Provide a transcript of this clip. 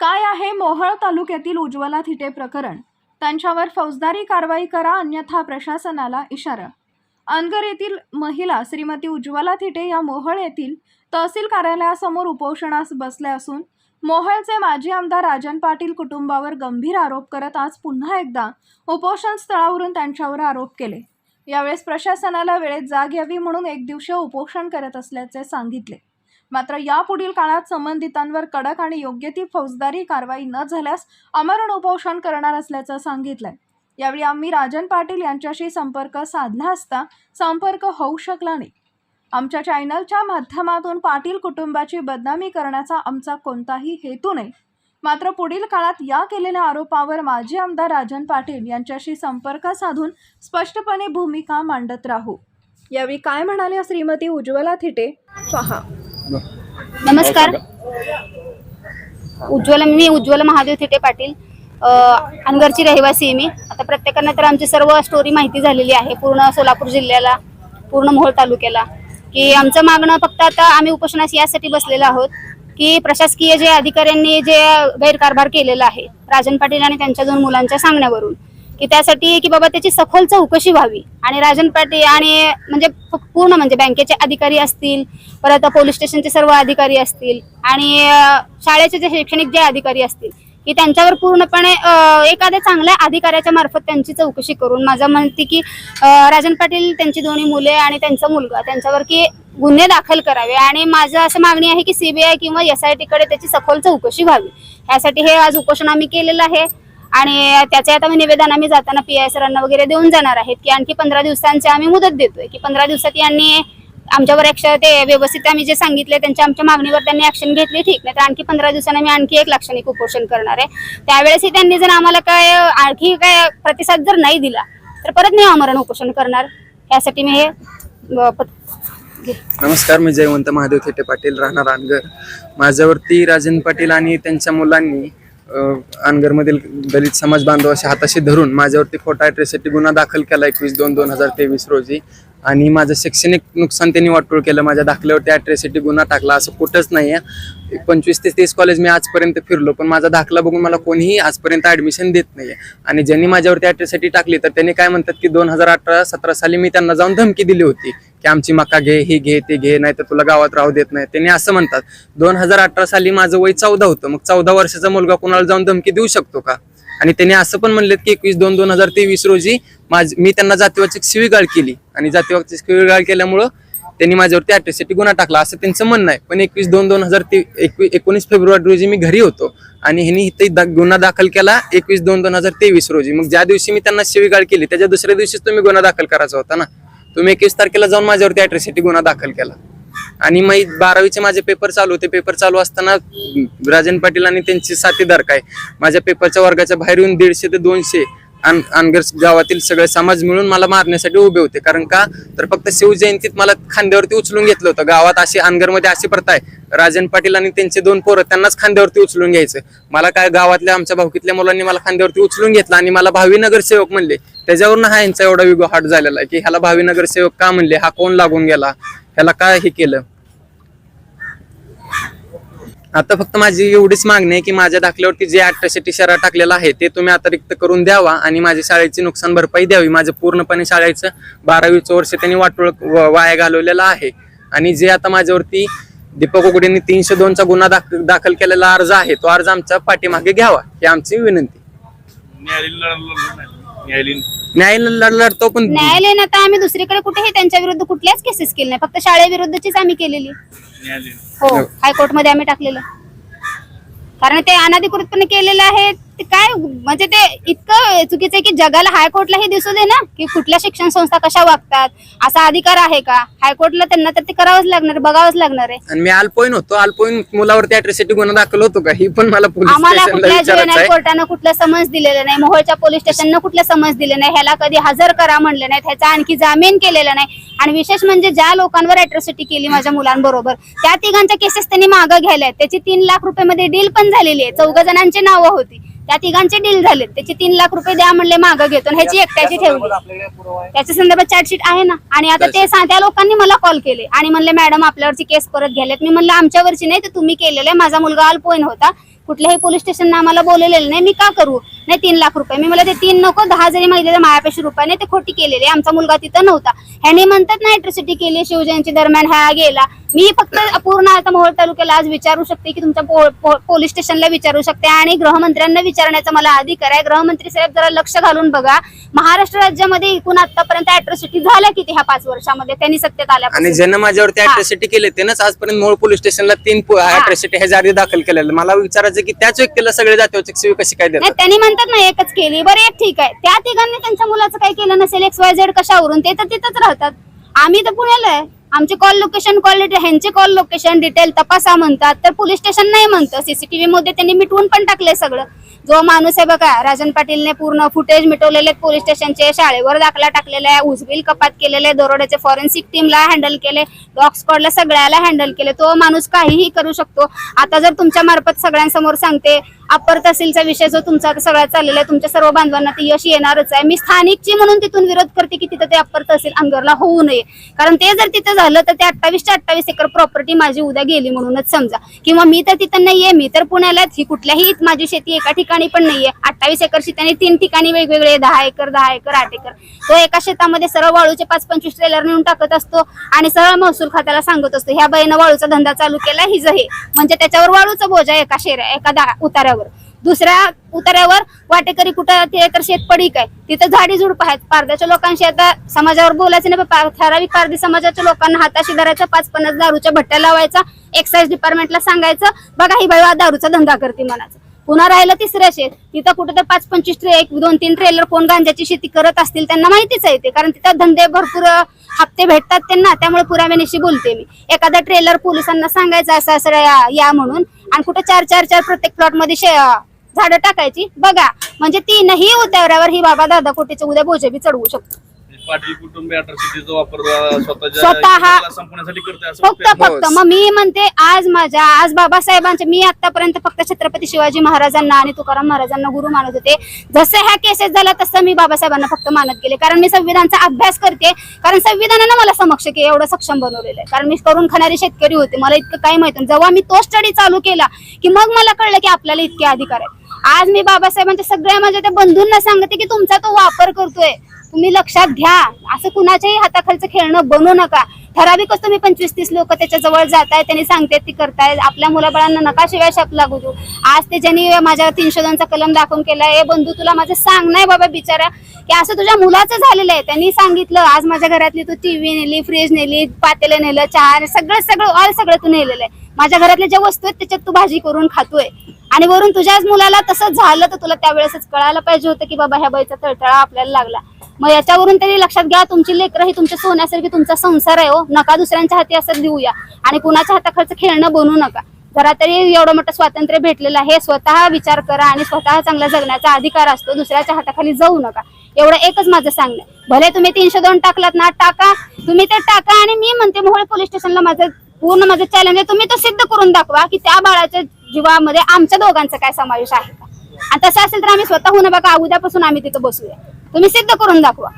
काय आहे मोहळ तालुक्यातील उज्ज्वला थिटे प्रकरण? त्यांच्यावर फौजदारी कारवाई करा अन्यथा प्रशासनाला इशारा. अनगर येथील महिला श्रीमती उज्ज्वला थिटे या मोहळ येथील तहसील कार्यालयासमोर उपोषणास बसल्या असून मोहळचे माजी आमदार राजन पाटील कुटुंबावर गंभीर आरोप करत आज पुन्हा एकदा उपोषण स्थळावरून त्यांच्यावर आरोप केले. यावेळेस प्रशासनाला वेळेत जाग यावी म्हणून एक दिवशी उपोषण करत असल्याचे सांगितले. मात्र यापुढील काळात संबंधितांवर कडक आणि योग्य ती फौजदारी कारवाई न झाल्यास अमरण उपोषण करणार असल्याचं सांगितलंय. यावेळी आम्ही राजन पाटील यांच्याशी संपर्क साधला असता संपर्क होऊ शकला नाही. आमच्या चॅनलच्या माध्यमातून पाटील कुटुंबाची बदनामी करण्याचा आमचा कोणताही हेतू नाही. मात्र पुढील काळात या केलेल्या आरोपावर माजी आमदार राजन पाटील यांच्याशी संपर्क साधून स्पष्टपणे भूमिका मांडत राहू. यावेळी काय म्हणाल्या श्रीमती उज्ज्वला थिटे? पहा. नमस्कार. उज्ज्वला मी उज्ज्वला महादेव थिटे पाटील अनगरची रहिवासी आहे मी. आता प्रत्येकांना तर आमची सर्व स्टोरी माहिती झालेली आहे. पूर्ण सोलापूर जिल्ह्याला पूर्ण मोहोळ तालुक्याला. की आमचं मागणं फक्त आता आम्ही उपोषणास यासाठी बसलेलो आहोत की प्रशासकीय जे अधिकाऱ्यांनी जे गैरकारभार केलेला आहे राजन पाटील आणि त्यांच्या दोन मुलांच्या सांगण्यावरून की त्यासाठी की बाबा त्याची सखोल चौकशी व्हावी. आणि राजन पाटील आणि म्हणजे पूर्ण म्हणजे बँकेचे अधिकारी असतील परत पोलीस स्टेशनचे सर्व अधिकारी असतील आणि शाळेचे जे शैक्षणिक जे अधिकारी असतील की त्यांच्यावर पूर्णपणे एखाद्या चांगल्या अधिकाऱ्याच्या मार्फत त्यांची चौकशी करून माझं म्हणते की राजन पाटील त्यांची दोन्ही मुले आणि त्यांचा मुलगा त्यांच्यावर की गुन्हे दाखल करावे. आणि माझं असं मागणी आहे की सीबीआय किंवा एस आयकडे त्याची सखोल चौकशी व्हावी. यासाठी हे आज उपोषण आम्ही केलेलं आहे. आणि त्याचे आता निवेदन आम्ही जाताना पी आय सरांना वगैरे देऊन जाणार आहेत की आणखी पंधरा दिवसांची आम्ही मुदत देतोय की पंधरा दिवसात यांनी आमच्यावर ऍक्शन ते व्यवस्थित आम्ही जे सांगितले त्यांच्या आमच्या मागणीवर त्यांनी ऍक्शन घेतली ठीक. नाही तर आणखी पंधरा दिवसांनी आम्ही आणखी एक लाक्षणिक उपोषण करणार आहे. त्यावेळेसही त्यांनी जर आम्हाला काय आणखी काय प्रतिसाद जर नाही दिला तर परत मी आमरण उपोषण करणार. यासाठी मी हे नमस्कार मी जयवंत महादेव थेटे पाटील राहणार रानगर माझ्यावरती राजन पाटील आणि त्यांच्या मुलांनी अनगरमधील दलित समाज बांधव असे हाताशी धरून माझ्यावरती खोटा ॲड्रेससाठी गुन्हा दाखल केला एकवीस दोन दोन हजार तेवीस रोजी. आणि माझं शैक्षणिक नुकसान त्यांनी वाटोळ केलं. माझ्या दाखल्यावरती ॲड्रेससाठी गुन्हा टाकला. असं कुठंच नाही आहे पंचवीस ते तीस कॉलेज मी आजपर्यंत फिरलो. पण माझा दाखला बघून मला कोणीही आजपर्यंत ॲडमिशन देत नाही आणि ज्यांनी माझ्यावरती ॲड्रेससाठी टाकली तर त्यांनी काय म्हणतात की दोन हजार अठरा सतरा साली मी त्यांना जाऊन धमकी दिली होती. की आमची मका घे ही घे ते घे नाही तर तुला गावात राहू देत नाही. त्यांनी असं म्हणतात दोन हजार अठरा साली माझं वय चौदा होतं. मग चौदा वर्षाचा मुलगा कोणाला जाऊन धमकी देऊ शकतो का? आणि त्यांनी असं पण म्हणलेत की एकवीस दोन दोन हजार तेवीस रोजी माझ मी त्यांना जातीवाची शिवीगाळ केली. आणि जातीवाची शिवीगाळ केल्यामुळं त्यांनी माझ्यावरती अटॅचसाठी गुन्हा टाकला. असं त्यांचं म्हणणं आहे. पण एकवीस दोन दोन हजार ते एकवीस एकोणीस फेब्रुवारी रोजी मी घरी होतो. आणि ह्यांनी इथे दा- गुन्हा दाखल केला एकवीस दोन दोन हजार तेवीस रोजी. मग ज्या दिवशी मी त्यांना शिवीगाळ केली त्याच्या दुसऱ्या दिवशीच तुम्ही गुन्हा दाखल करायचा होता ना? तुम्ही एकवीस तारखेला जाऊन माझ्यावरती अॅट्रॉसिटी गुन्हा दाखल केला. आणि मग बारावीचे माझे पेपर चालू होते. पेपर चालू असताना राजन पाटील आणि त्यांचे साथीदार काय? माझ्या पेपरच्या वर्गाच्या बाहेर येऊन दीडशे ते दोनशे अन अनगर गावातील सगळे समाज मिळून मला मारण्यासाठी उभे होते. कारण का? तर फक्त शिवजयंतीत मला खांद्यावरती उचलून घेतलं होतं. गावात अशी अनगरमध्ये अशी प्रथा आहे. राजन पाटील आणि त्यांचे दोन पोरं त्यांनाच खांद्यावरती उचलून घ्यायचं. मला काय गावातल्या आमच्या भावकीतल्या मुलांनी मला खांद्यावरती उचलून घेतलं आणि मला भावी नगरसेवक म्हणले. त्याच्यावरून हा यांचा एवढा विगो हाट झालेला आहे की ह्याला भावी नगरसेवक का म्हणले? हा कोण लागून गेला? ह्याला काय हे केलं? आता फक्त माझी एवढीच मागणी आहे की माझ्या दाखल्यावरती जे अठराशे शरा टाकलेला आहे ते तुम्ही अतिरिक्त करून द्यावा आणि माझ्या शाळेची नुकसान भरपाई द्यावी. माझं पूर्णपणे शाळेचं बारावीचं वर्ष त्यांनी वाटोळ वाया घालवलेलं आहे. आणि जे आता माझ्यावरती दीपक उघडेंनी तीनशे दोनचा गुन्हा दाख- दाखल केलेला अर्ज आहे तो अर्ज आमच्या पाठीमागे घ्यावा ही आमची विनंती. न्यायालयीन न्याय लढ- लढतो पण न्यायालयाने आता आम्ही दुसरीकडे कुठेही त्यांच्या विरुद्ध कुठल्याच केसेस केले नाही. फक्त शाळेविरुद्धचीच आम्ही केलेली. न्यायालयीन. हो हायकोर्टमध्ये आम्ही टाकलेलं. कारण ते अनाधिकृतपणे केलेलं आहे. काय म्हणजे ते इतकं चुकीचं आहे की जगाला हायकोर्टला हे दिसू दे ना की कुठल्या शिक्षण संस्था कशा वागतात असा अधिकार आहे का? हायकोर्टला त्यांना तर ते करावंच लागणार बघावंच लागणार आहे. आणि मी अल्पोईन होतो अल्पोईन मुलावरती अट्रॅसिटी गुन्हा दाखल होतो का? ही पण मला पोलीस आम्हाला स्टेशनला कुठल्या विचारायचं कोर्टानं कुठलं समन्स दिलेलं नाही मोहोळच्या पोलीस स्टेशननं कुठलं समन्स दिलं नाही ह्याला कधी हजर करा म्हणलं नाही ह्याचा आणखी जामीन केलेला नाही. आणि विशेष म्हणजे ज्या लोकांवर अॅट्रॉसिटी केली माझ्या मुलांबरोबर त्या तिघांच्या केसेस त्यांनी मागं घ्यायला त्याची तीन लाख रुपये मध्ये डील पण झालेली आहे. चौघ जणांची नावं होती. त्या तिघांचे डील झालेत त्याची तीन लाख रुपये द्या म्हणले मागं घेतो. आणि ह्याची एकट्याची ठेवली. त्याच्या संदर्भात चार्जशीट आहे ना. आणि आता ते त्या लोकांनी मला कॉल केले. आणि म्हणले मॅडम आपल्यावरची केस परत घ्यालेत मी म्हणलं आमच्यावरची नाही तर तुम्ही केलेलं आहे. माझा मुलगा अल्पोईन होता. कुठल्याही पोलीस स्टेशननं आम्हाला बोललेलं नाही. मी का करू? नाही तीन लाख रुपये. मी मला ते तीन नको दहा जरी माहिती तर मायापेक्षा रुपये नाही ते खोटी केलेली. आमचा मुलगा तिथं नव्हता. ह्याने म्हणतात ना अॅट्रॉसिटी केली शिवजयंती दरम्यान हा गेला. मी फक्त पूर्ण आता मोहोळ तालुक्याला आज विचारू शकते की तुमच्या पो- पो- पोलीस स्टेशनला विचारू शकते आणि गृहमंत्र्यांना विचारण्याचा मला अधिकार आहे. गृहमंत्री साहेब जरा लक्ष घालून बघा. महाराष्ट्र राज्यामध्ये एकूण आतापर्यंत अॅट्रॉसिटी झाल्या किती ह्या पाच वर्षामध्ये? त्यांनी सत्तेत आणि आल्यापासून ज्यानं माझ्यावरती. अॅट्रॉसिटी केले त्यानंच आजपर्यंत मोळ पोलीस स्टेशनला तीन अॅट्रॉसिटी हे. जारी दाखल केलेलं. मला विचारायचं की त्याच व्यक्तीला सगळे शिवी कशी काय त्यांनी म्हणतात ना एकच केली. बरं एक ठीक आहे. त्या तिघांनी त्यांच्या मुलाचं काही केलं नसेल एक्स वाय झेड कशावरून ते तर तिथंच राहतात. आम्ही तर पुण्याला आहे. आमचे कॉल लोकेशन कॉल ह्यांचे कॉल लोकेशन डिटेल तपासा म्हणतात तर पोलीस स्टेशन नाही म्हणतं. सीसीटीव्ही मध्ये त्यांनी मिटवून पण टाकलंय सगळं. जो माणूस आहे बघा राजन पाटीलने पूर्ण फुटेज मिटवलेले पोलीस स्टेशनचे शाळेवर दाखला टाकलेला आहे उजबिल कपात केलेले दरोड्याचे फॉरेन्सिक टीमला हँडल केले डॉग स्क्वॉडला सगळ्याला हँडल केले. तो माणूस काहीही करू शकतो. आता जर तुमच्या मार्फत सगळ्यांसमोर सांगते अप्पर तहसीलचा विषय जो तुमचा सगळा चाललेला आहे तुमच्या सर्व बांधवांना ते यश येणारच आहे. मी स्थानिकची म्हणून तिथून विरोध करते की तिथं ते अप्पर तहसील अंगरला होऊ नये. कारण ते जर तिथं झालं तर ते अठ्ठावीसच्या अठ्ठावीस एकर प्रॉपर्टी माझी उद्या गेली म्हणूनच समजा. किंवा मी तर तिथं नाहीये मी तर पुण्याला ही कुठल्याही माझी शेती एका ठिकाणी पण नाहीये. अठ्ठावीस एकरची त्यांनी तीन ठिकाणी वेगवेगळे दहा एकर दहा एकर आठ एकर. तो एका शेतामध्ये सरळ वाळूचे पाच पंचवीस ट्रेलर नेऊन टाकत असतो आणि सरळ महसूल खात्याला सांगत असतो ह्या बाईनं वाळूचा धंदा चालू केला हिज हे. म्हणजे त्याच्यावर वाळूचा बोजा एका शेऱ्या एका दा- उतार्यावर दुसऱ्या उतार्यावर वाटेकरी कुठं ते तर शेत पडीक आहे. तिथं झाडी झुडप आहेत. पारद्याच्या लोकांशी आता समाजावर बोलायचं नाही ठराविक पारधी समाजाच्या लोकांना हाताशी धरायचा पाच पन्नास दारूच्या भट्ट्या लावायचा एक्साईज डिपार्टमेंटला सांगायचं बघा ही बाई दारूचा धंदा करते मनाचा पुन्हा राहिलं तिसऱ्या शेत. तिथं कुठं तर पाच पंचवीस एक दोन तीन ट्रेलर कोण गांजाची शेती करत असतील त्यांना माहितीच आहे ते. कारण तिथं धंदे भरपूर हप्ते भेटतात त्यांना. त्यामुळे पुराव्यानिशी बोलते मी. एखादा ट्रेलर पोलिसांना सांगायचं असं असं या- या म्हणून. आणि कुठं चार चार चार प्रत्येक प्लॉटमध्ये शे- झाडं टाकायची. बघा. म्हणजे तीनही उतावऱ्यावर ही बाबा दादा कोटीचे उद्या बोजे बी चढवू शकतो पाटील कुटुंबी अट्रॉसिटीचा वापर स्वतःच्या स्वतः- संपवण्यासाठी करते असं फक्त वाटतंय. फक्त. मग मी म्हणते आज माझ्या आज बाबासाहेबांच्या मी आतापर्यंत फक्त छत्रपती शिवाजी महाराजांना आणि तुकाराम महाराजांना गुरु मानत होते. जसं ह्या केसेस झाल्या तसं मी बाबासाहेबांना फक्त मानत गेले. कारण मी संविधानचा अभ्यास करते. कारण संविधानानं मला समक्ष के एवढं सक्षम बनवलेलं आहे. कारण मी करून खाणारी शेतकरी होते. मला इतकं काही माहिती. जेव्हा मी तो स्टडी चालू केला की मग मला कळलं की आपल्याला इतके अधिकार आहेत. आज मी बाबासाहेबांच्या सगळ्या माझ्या त्या बंधूंना सांगते की तुमचा तो वापर करतोय. तुम्ही लक्षात घ्या. असं कुणाच्याही हाताखालचं खेळणं बनवू नका. ठराविकच तुम्ही पंचवीस तीस लोक त्याच्याजवळ आहेत त्यांनी सांगतायत ती करतायत आपल्या मुलाबाळांना नका शिवाय शाप लागू देऊ. आज ते ज्यांनी माझ्या तीनशे दोनचा कलम दाखवून केला हे बंधू तुला माझं सांग नाही बाबा बिचारा. की असं तुझ्या मुलाचं झालेलं आहे. त्यांनी सांगितलं आज माझ्या घरातली तू टीव्ही नेली फ्रीज नेली पातेलं नेलं चहा सगळं सगळं ऑल सगळं तू नेलेलं आहे. माझ्या घरातल्या ज्या वस्तू आहेत त्याच्यात तू भाजी करून खातोय. आणि वरून तुझ्याच मुलाला तसं झालं तर तुला त्यावेळेसच कळायला पाहिजे होतं की बाबा ह्या बाईचा तळतळा आपल्याला लागला. मग याच्यावरून तरी लक्षात घ्या तुमची लेकरं ही तुमच्या सोन्यासारखी तुमचा संसार आहे हो. नका दुसऱ्यांच्या हाती असं देऊया आणि कुणाच्या हाताखालचं खेळणं बनवू नका. जरा तरी एवढं मोठं स्वातंत्र्य भेटलेलं आहे. स्वतः विचार करा आणि स्वतः चांगला जगण्याचा अधिकार असतो. दुसऱ्याच्या हाताखाली जाऊ नका. एवढं एकच माझं सांगणं भले तुम्ही तीनशे दोन टाकलात ना टाका. तुम्ही ते टाका आणि मी म्हणते मोहोळ पोलीस स्टेशनला माझं पूर्ण माझं चॅलेंज आहे. तुम्ही तो सिद्ध करून दाखवा की त्या बाळाच्या जीवामध्ये आमच्या दोघांचा काय समावेश आहे का? आणि तसं असेल तर आम्ही स्वतःहून बघा. उद्यापासून आम्ही तिथं बसूया. तुम्ही सिद्ध करून दाखवा.